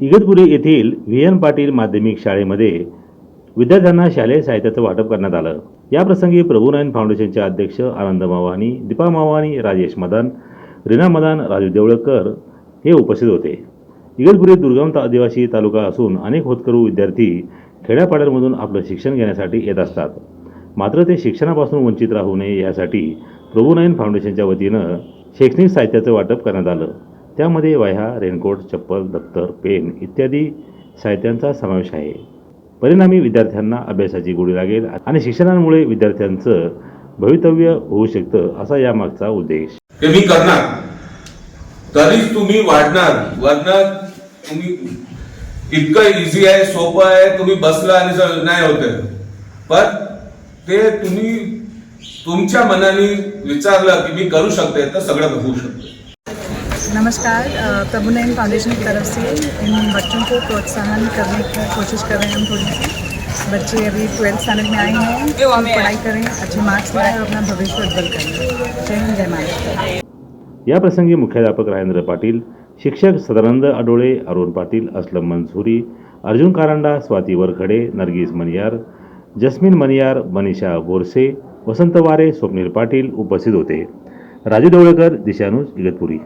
इगतपुरी येथील V N Patil माध्यमिक शाळेमध्ये विद्यार्थ्यांना शालेय साहित्याचं वाटप करण्यात आलं. याप्रसंगी प्रभुनयन फाउंडेशनचे अध्यक्ष आनंद मावानी दीपा मावानी राजेश मदान रीना मदान राजू देवळकर हे उपस्थित होते. इगतपुरी दुर्गम आदिवासी तालुका असून अनेक होतकरू विद्यार्थी खेड्यापाड्यांमधून आपलं शिक्षण घेण्यासाठी येत असतात. मात्र ते शिक्षणापासून वंचित राहू नये यासाठी प्रभुनयन फाउंडेशनच्या वतीनं शैक्षणिक साहित्याचं वाटप करण्यात आलं. त्यामध्ये वह्या रेनकोट चप्पल दप्तर पेन इत्यादी साहित्यांचा समावेश आहे. परिणामी विद्यार्थ्यांना अभ्यासाची गोडी लागेल आणि शिक्षणामुळे विद्यार्थ्यांचं भवितव्य होऊ शकतं असा यामागचा उद्देश. ते मी करणार. तरीच तुम्ही वाढणार. वाढणार तुम्ही इतकं इझी आहे सोपं आहे तुम्ही बसला आणि नाही होत पण ते तुम्ही तुमच्या मनाने विचारलं की मी करू शकते तर सगळं होऊ शकतं. नमस्कार अ, प्रभु नयन फाउंडेशन की तरफ से इन बच्चों को प्रोत्साहन करने की कोशिश कर रहे हैं हम थोड़ी सी। बच्चे अभी ट्वेल्थ स्टैंडर्ड में आए हैं पढ़ाई करें अच्छे मार्क्स लाएं और अपना भविष्य उज्जवल करें। जय हिंद जय महाराष्ट्र। याप्रसंगी मुख्याध्यापक राजेंद्र पाटील शिक्षक सदानंद अडोळे अरुण पाटील अस्लम मंझुरी अर्जुन कारंडा स्वाती वरखडे नरगिस मनियार जस्मिन मनियार मनीषा बोरसे वसंत वारे स्वप्नील पाटील उपस्थित होते. राजू देवळकर दिशानुज इगतपुरी.